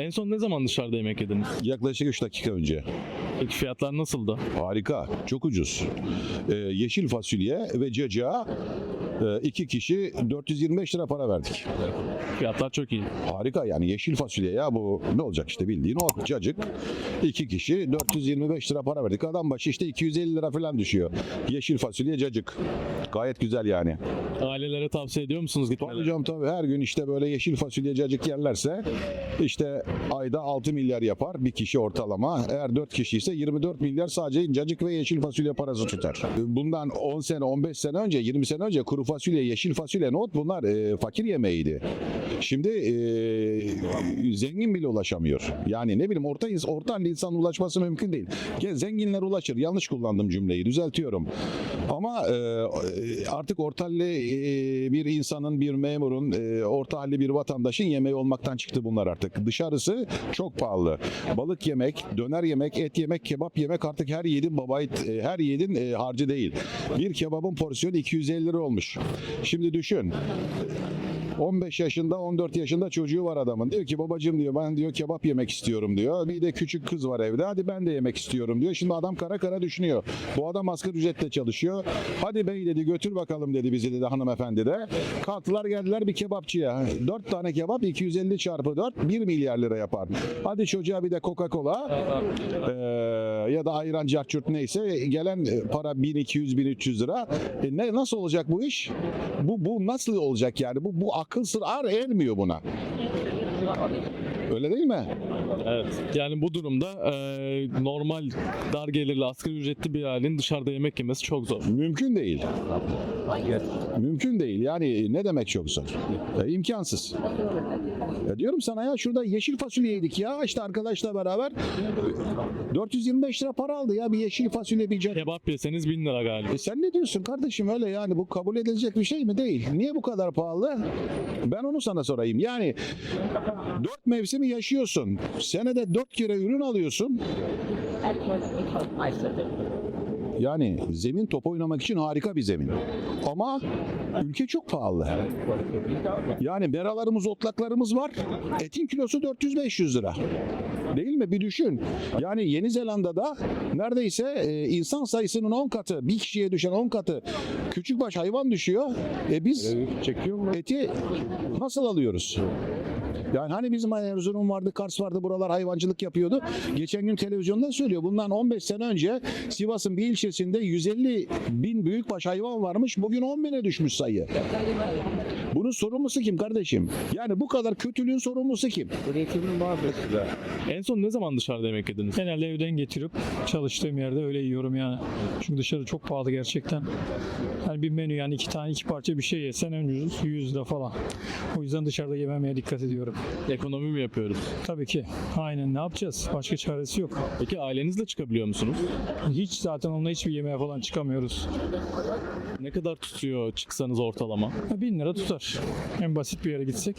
En son ne zaman dışarıda yemek yediniz? Yaklaşık 3 dakika önce. Peki fiyatlar nasıldı? Harika, çok ucuz. Ee, yeşil fasulye ve cacığa e, iki kişi 425 lira para verdik. Fiyatlar çok iyi. Harika yani yeşil fasulye ya bu ne olacak işte bildiğin o cacık. iki kişi 425 lira para verdik. Adam başı işte 250 lira falan düşüyor. Yeşil fasulye cacık. Gayet güzel yani. Ailelere tavsiye ediyor musunuz Tabii gitmeleri? canım tabii her gün işte böyle yeşil fasulye cacık yerlerse işte ayda 6 milyar yapar bir kişi ortalama. Eğer 4 kişi ise 24 milyar sadece cacık ve yeşil fasulye parası tutar. Bundan 10 sene 15 sene önce 20 sene önce kuru fasulye yeşil fasulye not bunlar e, fakir yemeğiydi. Şimdi e, zengin bile ulaşamıyor. Yani ne bileyim orta, orta insan ulaşması mümkün değil. Zenginler ulaşır. Yanlış kullandım cümleyi düzeltiyorum. Ama e, artık orta halli e, bir insanın, bir memurun, e, orta halli bir vatandaşın yemeği olmaktan çıktı bunlar artık. Dışarısı çok pahalı. Balık yemek, döner yemek, et yemek, kebap yemek artık her yiğidin baba e, her yiğidin e, harcı değil. Bir kebabın porsiyonu 250 lira olmuş. Şimdi düşün. 15 yaşında 14 yaşında çocuğu var adamın. Diyor ki babacığım diyor ben diyor kebap yemek istiyorum diyor. Bir de küçük kız var evde. Hadi ben de yemek istiyorum diyor. Şimdi adam kara kara düşünüyor. Bu adam asgari ücretle çalışıyor. Hadi bey dedi götür bakalım dedi bizi dedi hanımefendi de. Kalktılar geldiler bir kebapçıya. 4 tane kebap 250 çarpı 4 1 milyar lira yapar. Hadi çocuğa bir de Coca-Cola eee, ya da ayran carçurt neyse gelen e, para 1200-1300 lira. E ne nasıl olacak bu iş? Bu bu nasıl olacak yani? Bu bu akıl sır ar ermiyor buna. Öyle değil mi? Evet. Yani bu durumda e, normal dar gelirli asgari ücretli bir ailenin dışarıda yemek yemesi çok zor. Mümkün değil. Mümkün değil. Yani ne demek çok zor? E, imkansız. Ya diyorum sana ya şurada yeşil fasulye yedik ya işte arkadaşla beraber 425 lira para aldı ya bir yeşil fasulye bir car- Kebap yeseniz 1000 lira galiba. E sen ne diyorsun kardeşim öyle yani bu kabul edilecek bir şey mi değil? Niye bu kadar pahalı? Ben onu sana sorayım. Yani dört mevsimi yaşıyorsun. Senede dört kere ürün alıyorsun. Yani zemin top oynamak için harika bir zemin. Ama ülke çok pahalı. Yani meralarımız, otlaklarımız var. Etin kilosu 400-500 lira. Değil mi? Bir düşün. Yani Yeni Zelanda'da neredeyse e, insan sayısının 10 katı, bir kişiye düşen 10 katı küçükbaş hayvan düşüyor. E biz eti nasıl alıyoruz? Yani hani bizim Erzurum vardı, Kars vardı, buralar hayvancılık yapıyordu. Geçen gün televizyonda söylüyor. Bundan 15 sene önce Sivas'ın bir ilçesinde 150 bin büyükbaş hayvan varmış. Bugün 10 bine düşmüş sayı. Bunun sorumlusu kim kardeşim? Yani bu kadar kötülüğün sorumlusu kim? En son ne zaman dışarıda yemek yediniz? Genelde evden getirip çalıştığım yerde öyle yiyorum yani. Çünkü dışarı çok pahalı gerçekten. Yani bir menü yani iki tane iki parça bir şey yesen en ucuz 100 lira falan. O yüzden dışarıda yememeye dikkat ediyorum. Ekonomi mi yapıyoruz? Tabii ki. Aynen ne yapacağız? Başka çaresi yok. Peki ailenizle çıkabiliyor musunuz? Hiç zaten onunla hiçbir yemeğe falan çıkamıyoruz. Ne kadar tutuyor çıksanız ortalama? Ha, Bin lira tutar. En basit bir yere gitsek.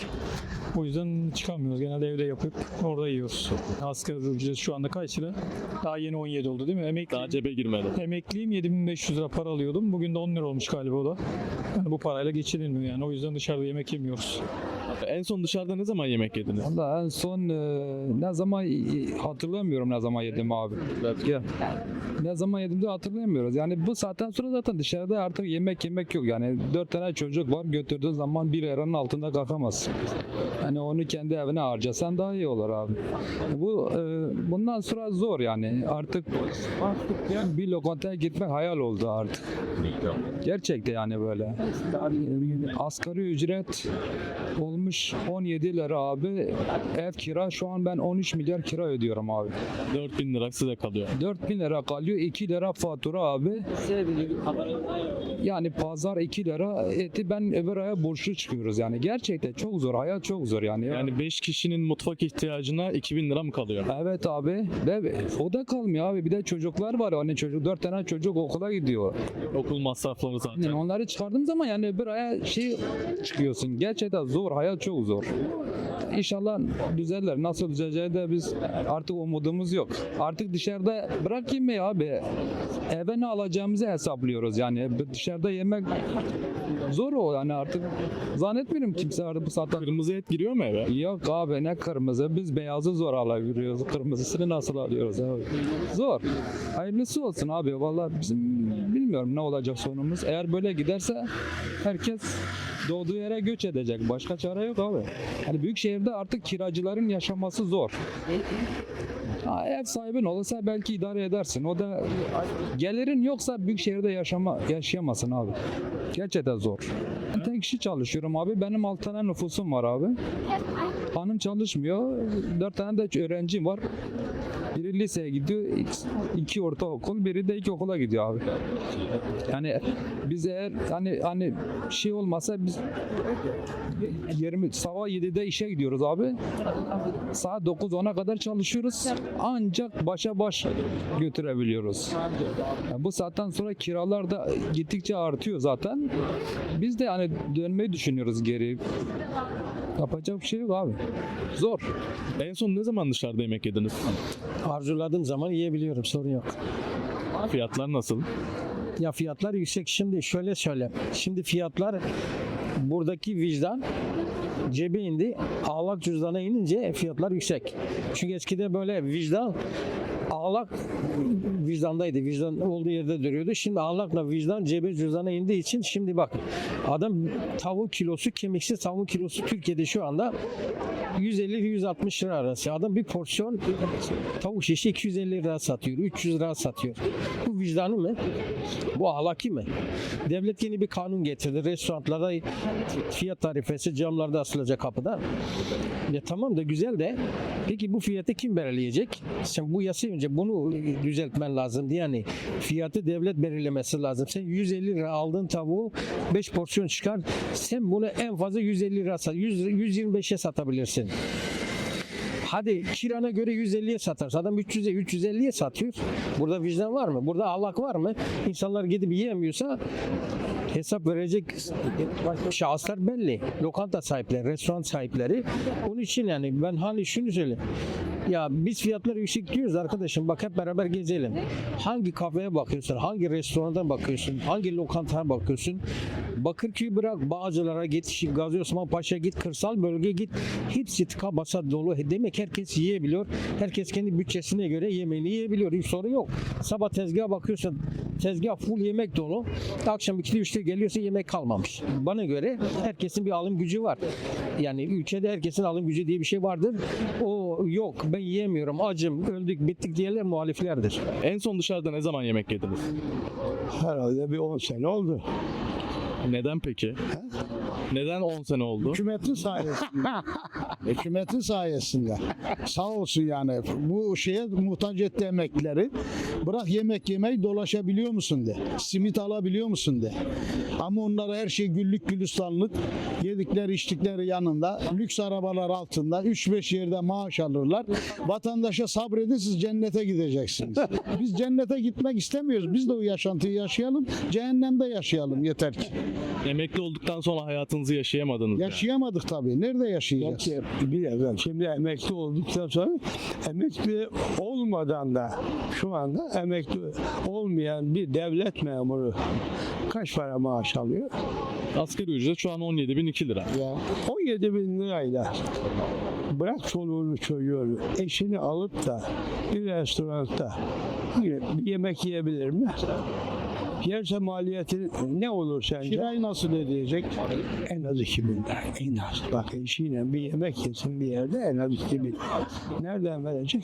O yüzden çıkamıyoruz. Genelde evde yapıp orada yiyoruz. Asgari ücret şu anda kaç lira? Daha yeni 17 oldu değil mi? Emekli. Daha cebe girmedi. Emekliyim 7500 lira para alıyordum. Bugün de 10 lira olmuş galiba o da. Yani bu parayla geçinilmiyor yani. O yüzden dışarıda yemek yemiyoruz. En son dışarıda ne zaman yemek yediniz? Valla en son e, ne zaman e, hatırlamıyorum ne zaman yedim abi. Ya, ne zaman yedim de hatırlamıyoruz. Yani bu saatten sonra zaten dışarıda artık yemek yemek yok. Yani dört tane çocuk var götürdüğün zaman bir eranın altında kalkamaz. Hani onu kendi evine harcasan daha iyi olur abi. Bu e, bundan sonra zor yani. Artık bir lokantaya gitmek hayal oldu artık. Gerçekten yani böyle. Asgari ücret olmuş 17 lira abi. Ev kira şu an ben 13 milyar kira ödüyorum abi. 4000 lira size kalıyor. 4000 lira kalıyor 2 lira fatura abi. Yani pazar 2 lira eti ben öbür aya borçlu çıkıyoruz yani. Gerçekten çok zor. Hayat çok zor yani. Yani 5 kişinin mutfak ihtiyacına 2000 lira mı kalıyor? Evet abi. Ve o da kalmıyor abi. Bir de çocuklar var. Hani çocuk dört tane çocuk okula gidiyor. Okul masrafları zaten. Yani onları çıkardığım zaman yani bir aya şey çıkıyorsun. Gerçekten zor. Hayat çok zor. İnşallah düzelir. Nasıl düzeleceği de biz artık umudumuz yok. Artık dışarıda bırak yemeği abi. Eve ne alacağımızı hesaplıyoruz. Yani dışarıda yemek Zor o yani artık zannetmiyorum kimse artık bu saatten Kırmızı et giriyor mu eve? Yok abi ne kırmızı biz beyazı zor alabiliyoruz kırmızısını nasıl alıyoruz abi zor hayırlısı olsun abi vallahi bizim bilmiyorum ne olacak sonumuz eğer böyle giderse herkes doğduğu yere göç edecek başka çare yok abi hani büyük şehirde artık kiracıların yaşaması zor Ha, ev sahibin olursa belki idare edersin. O da gelirin yoksa büyük şehirde yaşama yaşayamazsın abi. Gerçekten zor. Ben tek kişi çalışıyorum abi. Benim 6 tane nüfusum var abi. Hanım çalışmıyor. 4 tane de öğrencim var. Biri liseye gidiyor, iki ortaokul, biri de ilkokula gidiyor abi. Yani biz eğer hani hani şey olmasa biz 20 sabah 7'de işe gidiyoruz abi. Saat 9-10'a kadar çalışıyoruz. Ancak başa baş götürebiliyoruz. Yani bu saatten sonra kiralar da gittikçe artıyor zaten. Biz de hani dönmeyi düşünüyoruz geri. Yapacak bir şey yok abi. Zor. En son ne zaman dışarıda yemek yediniz? Arzuladığım zaman yiyebiliyorum sorun yok. Fiyatlar nasıl? Ya fiyatlar yüksek şimdi şöyle söyle. Şimdi fiyatlar buradaki vicdan cebe indi. Ağlak cüzdana inince fiyatlar yüksek. Çünkü eskide böyle vicdan ağlak vicdandaydı. Vicdan olduğu yerde duruyordu. Şimdi ağlakla vicdan cebe cüzdana indiği için şimdi bak adam tavuk kilosu kemiksiz tavuk kilosu Türkiye'de şu anda 150-160 lira arası. Adam bir porsiyon tavuk şişi 250 lira satıyor, 300 lira satıyor. Bu vicdanı mı? Bu ahlaki mi? Devlet yeni bir kanun getirdi. Restoranlarda fiyat tarifesi camlarda asılacak kapıda. Ya tamam da güzel de peki bu fiyatı kim belirleyecek? Sen bu yasa önce bunu düzeltmen lazım. Yani fiyatı devlet belirlemesi lazım. Sen 150 lira aldığın tavuğu 5 porsiyon çıkar. Sen bunu en fazla 150 lira sat. 100, 125'e satabilirsin. Hadi kirana göre 150'ye satarsa adam 300'e 350'ye satıyor. Burada vicdan var mı? Burada ahlak var mı? İnsanlar gidip yiyemiyorsa hesap verecek şahıslar belli. Lokanta sahipleri, restoran sahipleri. Onun için yani ben hani şunu söyleyeyim. Ya biz fiyatları yüksek diyoruz arkadaşım bak hep beraber gezelim. Hangi kafeye bakıyorsun, hangi restorana bakıyorsun, hangi lokantaya bakıyorsun. Bakırköy'ü bırak Bağcılar'a git, Gazi Osman Paşa git, kırsal bölge git. Hepsi tıka basa dolu. Demek herkes yiyebiliyor. Herkes kendi bütçesine göre yemeğini yiyebiliyor. Hiç sorun yok. Sabah tezgaha bakıyorsun. Tezgah full yemek dolu. Akşam 2'de 3'te geliyorsa yemek kalmamış. Bana göre herkesin bir alım gücü var. Yani ülkede herkesin alım gücü diye bir şey vardır. O yok ben yiyemiyorum acım öldük bittik diyenler muhaliflerdir. En son dışarıda ne zaman yemek yediniz? Herhalde bir 10 sene oldu. Neden peki? Neden 10 sene oldu? Hükümetin sayesinde. Hükümetin sayesinde. Sağ olsun yani. Bu şeye muhtaç etti emeklileri. Bırak yemek yemeyi dolaşabiliyor musun de. Simit alabiliyor musun de. Ama onlara her şey güllük gülistanlık. Yedikleri içtikleri yanında. Lüks arabalar altında. 3-5 yerde maaş alırlar. Vatandaşa sabredin siz cennete gideceksiniz. Biz cennete gitmek istemiyoruz. Biz de o yaşantıyı yaşayalım. Cehennemde yaşayalım yeter ki. Emekli olduktan sonra hayatınızı yaşayamadınız. yani. Yaşayamadık tabii. Nerede yaşayacağız? Gerçi bilemem. Şimdi emekli olduktan sonra emekli olmadan da şu anda emekli olmayan bir devlet memuru kaç para maaş alıyor? Asgari ücret şu an 17.002 lira. Ya. 17 bin lirayla bırak çoluğunu çocuğunu eşini alıp da bir restoranda bir yemek yiyebilir mi? Yerse maliyeti ne olur sence? Kirayı nasıl ödeyecek? En az 2 bin lira. En az. Bak eşiyle bir yemek yesin bir yerde en az 2 bin. Nereden verecek?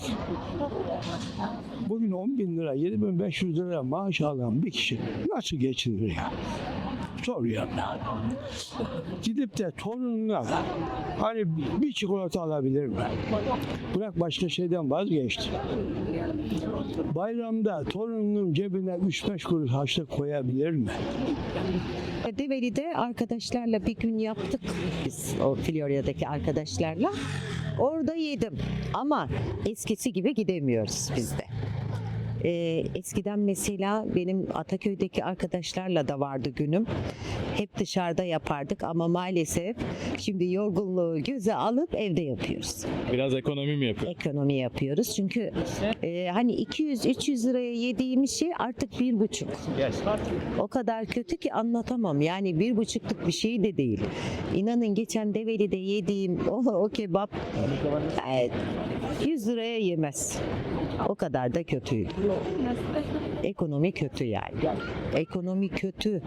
Bugün 10 bin lira, 7500 lira maaş alan bir kişi nasıl geçinir ya? Soruyorum. Gidip de torununa hani bir çikolata alabilir mi? Bırak başka şeyden vazgeçti. Bayramda torununun cebine 3-5 kuruş harçlık koyabilir mi? Develi'de arkadaşlarla bir gün yaptık biz o Florya'daki arkadaşlarla. Orada yedim ama eskisi gibi gidemiyoruz biz de. Ee, eskiden mesela benim Ataköy'deki arkadaşlarla da vardı günüm. Hep dışarıda yapardık ama maalesef şimdi yorgunluğu göze alıp evde yapıyoruz. Biraz ekonomi mi yapıyor? Ekonomi yapıyoruz çünkü e, hani 200-300 liraya yediğimiz şey artık bir buçuk. O kadar kötü ki anlatamam. Yani bir buçukluk bir şey de değil. İnanın geçen Develi'de yediğim o, o kebap e, 100 liraya yemez. O kadar da kötüydü. Ekonomi kötü yani. Ekonomi kötü.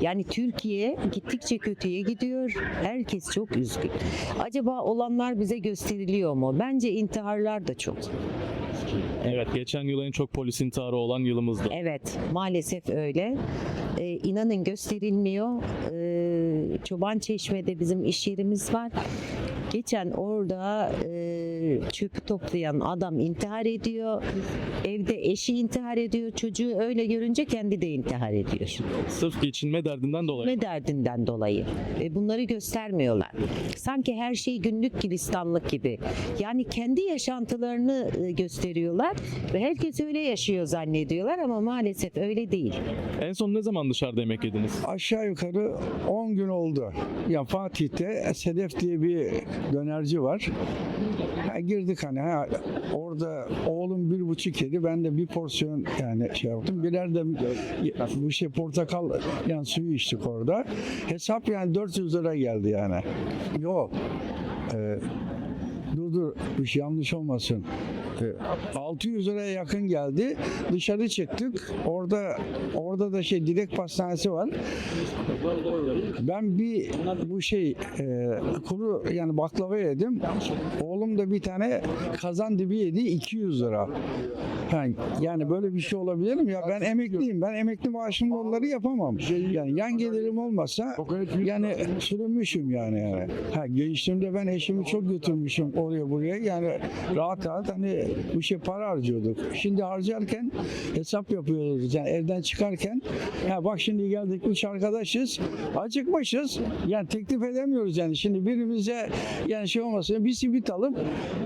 Yani Türkiye gittikçe kötüye gidiyor. Herkes çok üzgün. Acaba olanlar bize gösteriliyor mu? Bence intiharlar da çok. Evet geçen yıl en çok polis intiharı olan yılımızdı. Evet, maalesef öyle. Ee, inanın gösterilmiyor. Ee, Çoban Çeşme'de bizim iş yerimiz var. Geçen orada e, çöpü toplayan adam intihar ediyor. Evde eşi intihar ediyor. Çocuğu öyle görünce kendi de intihar ediyor. Sırf geçinme derdinden dolayı. Ne derdinden dolayı. Ve bunları göstermiyorlar. Sanki her şey günlük gülistanlık gibi. Yani kendi yaşantılarını e, gösteriyorlar ve herkes öyle yaşıyor zannediyorlar ama maalesef öyle değil. En son ne zaman dışarıda yemek yediniz? Aşağı yukarı 10 gün oldu. Ya Fatih'te Sedef diye bir dönerci var. Girdik hani ha, orada oğlum bir buçuk yedi ben de bir porsiyon yani şey yaptım. Birer de bu şey portakal yani suyu içtik orada. Hesap yani 400 lira geldi yani. Yok. Ee, dur dur bir şey yanlış olmasın 600 liraya yakın geldi dışarı çıktık orada orada da şey Dilek Pastanesi var ben bir bu şey e, kuru yani baklava yedim. Oğlum da bir tane kazan dibi yedi 200 lira. Yani böyle bir şey olabilir mi? Ya ben emekliyim. Ben emekli maaşımla onları yapamam. Yani yan gelirim olmasa yani sürünmüşüm yani. yani. Ha, gençliğimde ben eşimi çok götürmüşüm oraya buraya. Yani rahat rahat hani bu şey para harcıyorduk. Şimdi harcarken hesap yapıyoruz. Yani evden çıkarken ya bak şimdi geldik üç arkadaşız. Acıkmışız. Yani teklif edemiyoruz yani. Şimdi birimize yani şey olmasın bir simit alıp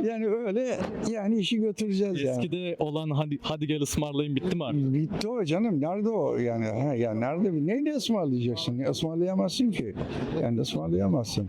yani öyle yani işi götüreceğiz yani. Eskide olan hadi, hadi gel ısmarlayın bitti mi artık? Bitti o canım. Nerede o? Yani ha, yani nerede? Neyle ısmarlayacaksın? Ismarlayamazsın ki. Yani ısmarlayamazsın.